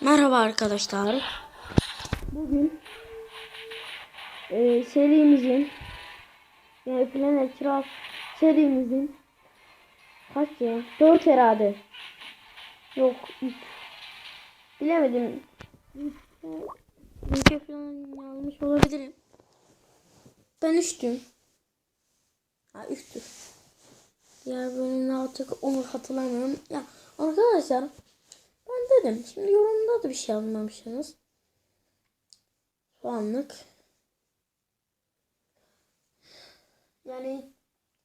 Merhaba arkadaşlar. Bugün e, serimizin yani Planet Trap serimizin kaç ya? 4 herhalde. Yok 3. Bilemedim. Ülke falan yanlış olabilirim. Ben 3'tüm. Ha 3'tür. Diğer bölümde artık onu hatırlamıyorum. Ya arkadaşlar dedim. Şimdi yorumda da bir şey yazmamışsınız. Şu anlık. Yani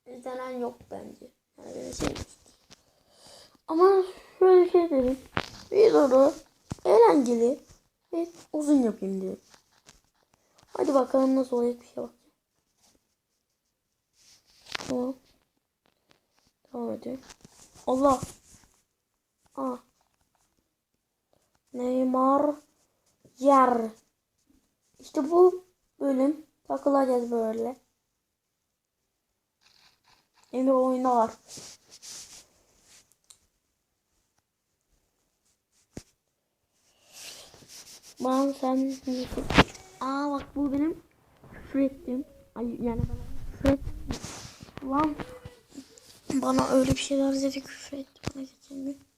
izlenen yok bence. Yani böyle şey. Ama şöyle şey dedim. Videoyu eğlenceli ve uzun yapayım dedim. Hadi bakalım nasıl olacak bir şey bakacağım. Tamam. Devam edelim. Allah. Aa. Neymar yer. İşte bu bölüm takılacağız böyle. Emir oyunda var. Bana sen Aa bak bu benim küfür ettim. Ay yani bana ettim. Lan bana öyle bir şeyler dedi küfür etti bana geçen gün.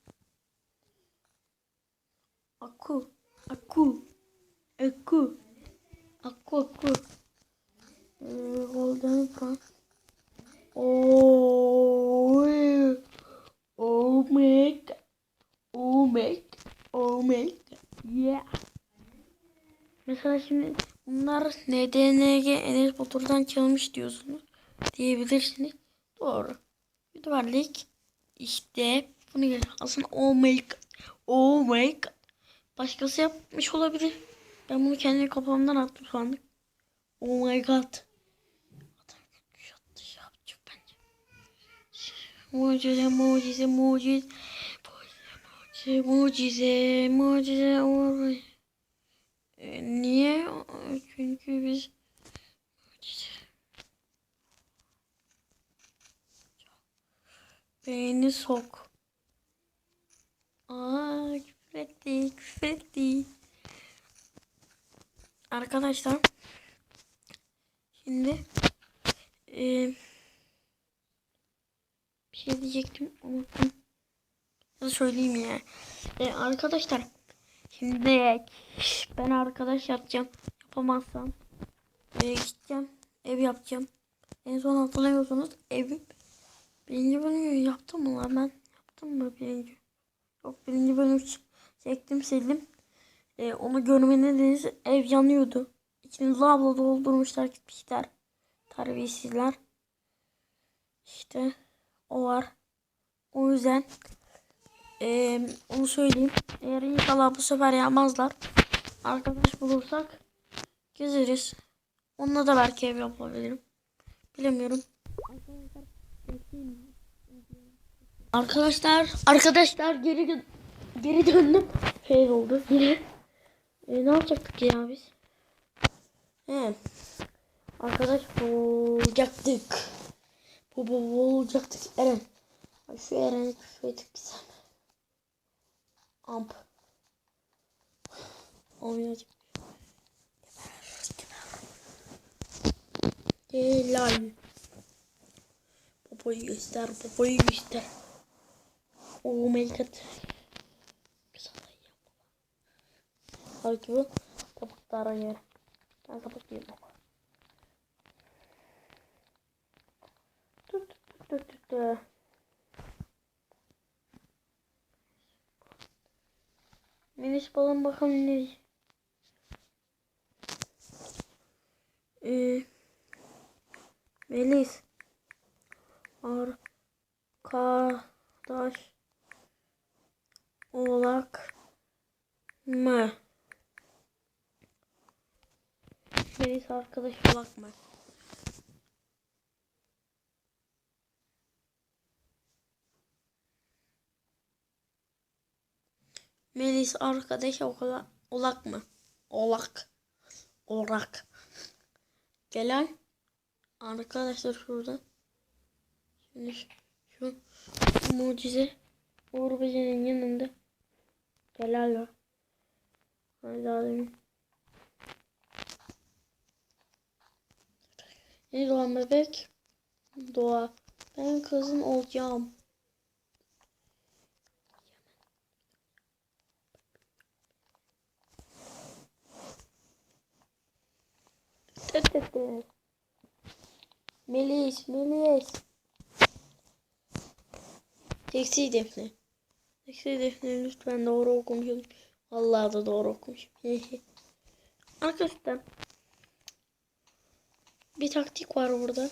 Aku. Aku. Aku. Aku aku. Ee, golden pan. Oh. Oh my god. Oh my god. Oh my god. Yeah. Mesela şimdi bunlar NDNG Enes Batur'dan çalmış diyorsunuz. Diyebilirsiniz. Doğru. Güvenlik. İşte bunu gör. Aslında oh my god. Oh my god. Başkası yapmış olabilir. Ben bunu kendi kafamdan attım sandık. Oh my god. Adam yattı şey yapacak bence. Mucize mucize mucize. Mucize mucize mucize mucize. E, niye? Çünkü biz mucize. Beyni sok. Aa, küfür etti, küfür etti. Arkadaşlar. Şimdi e, bir şey diyecektim unuttum. Ya söyleyeyim ya. E, arkadaşlar şimdi ben arkadaş yapacağım. Yapamazsam e, gideceğim ev yapacağım. En son hatırlıyorsunuz evi birinci bölümü yaptım mı lan ben? Yaptım mı birinci? Yok birinci bölüm çektim sildim. E, onu görmeniz ev yanıyordu. İçini lavla doldurmuşlar gitmişler. Terbiyesizler. İşte o var. O yüzden e, onu söyleyeyim. Eğer inşallah bu sefer yapmazlar. Arkadaş bulursak gezeriz. Onunla da belki ev yapabilirim. Bilemiyorum. Arkadaşlar, arkadaşlar geri geri döndüm. Fail oldu yine. E, ne yapacaktık ya biz? He. Arkadaş bulacaktık. Bu bu bulacaktık Eren. Şu Eren'i küfür ettik bir sen. Amp. Oynayacak. Helal. Popoyu göster, popoyu göster. Oh my god. Halbuki bu tabaklara yer. Ben tabak yerim. Dur dur dur dur dur. Melis balon bakalım ne? Ee, Melis. Arkadaş olak mı? Melis arkadaş olak mı? Melis arkadaş okula, olak mı? Olak. Olak. Gelen arkadaşlar şurada. Şimdi şu, şu mucize Uğur Böceği'nin yanında. Gel var. Hani daha. Yeni doğan bebek. Doğa. Ben kızın olacağım. Melis, Melis. Seksi Defne. Seksi Defne lütfen doğru okumuşum. Vallahi da doğru okumuşum. Arkadaşlar. Bir taktik var burada.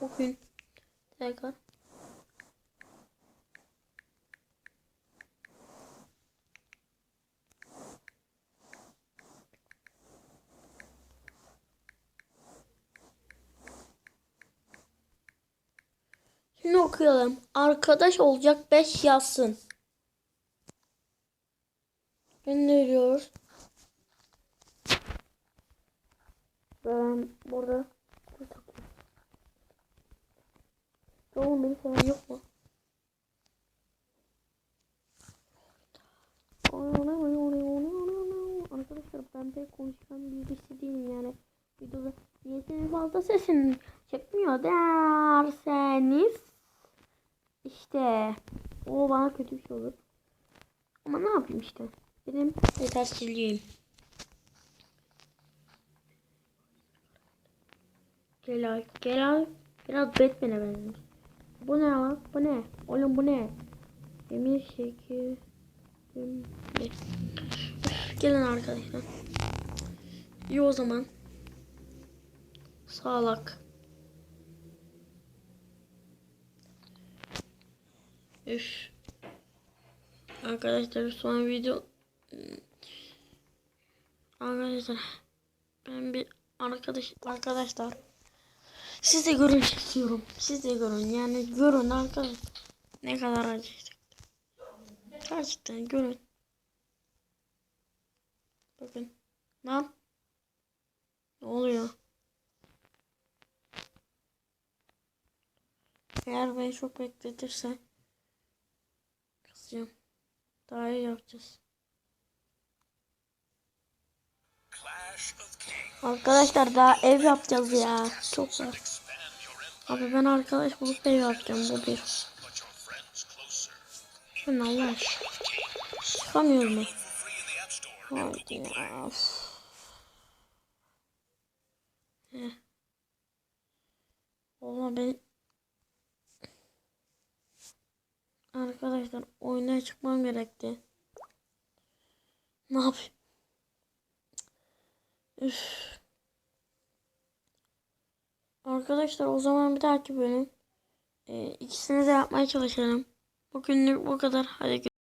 Bugün tekrar Şimdi okuyalım. Arkadaş olacak 5 yazsın. Ne Ben burada Oğlum beni seven yok mu? Arkadaşlar ben pek konuşkan birisi değilim yani. Videoda niye senin fazla sesin çekmiyor derseniz işte o bana kötü bir şey olur. Ama ne yapayım işte. Benim yetersizliğim. Gel ay, gel ay. Biraz Batman'e benziyor. Bu ne lan? Bu ne? Oğlum bu ne? Emir şekil. Gelin arkadaşlar. İyi o zaman. Sağlak. Üf. Arkadaşlar son video Arkadaşlar ben bir arkadaş arkadaşlar siz de görün istiyorum. Siz de görün. Yani görün arkadaşlar. Ne kadar acı çekti. Gerçekten görün. Bakın. Lan. Ne oluyor? Eğer beni çok bekletirse kızacağım. Daha iyi yapacağız. Arkadaşlar daha ev yapacağız ya. Çok zor. Abi ben arkadaş bulup ev yapacağım bu bir. Şunu Allah aşkına. Çıkamıyor mu? Haydi ya. Heh. Ben Arkadaşlar oyuna çıkmam gerekti. Ne yapayım? Üf. Arkadaşlar o zaman bir dahaki bölüm e, ikisini de yapmaya çalışalım. Bugünlük bu kadar. Hadi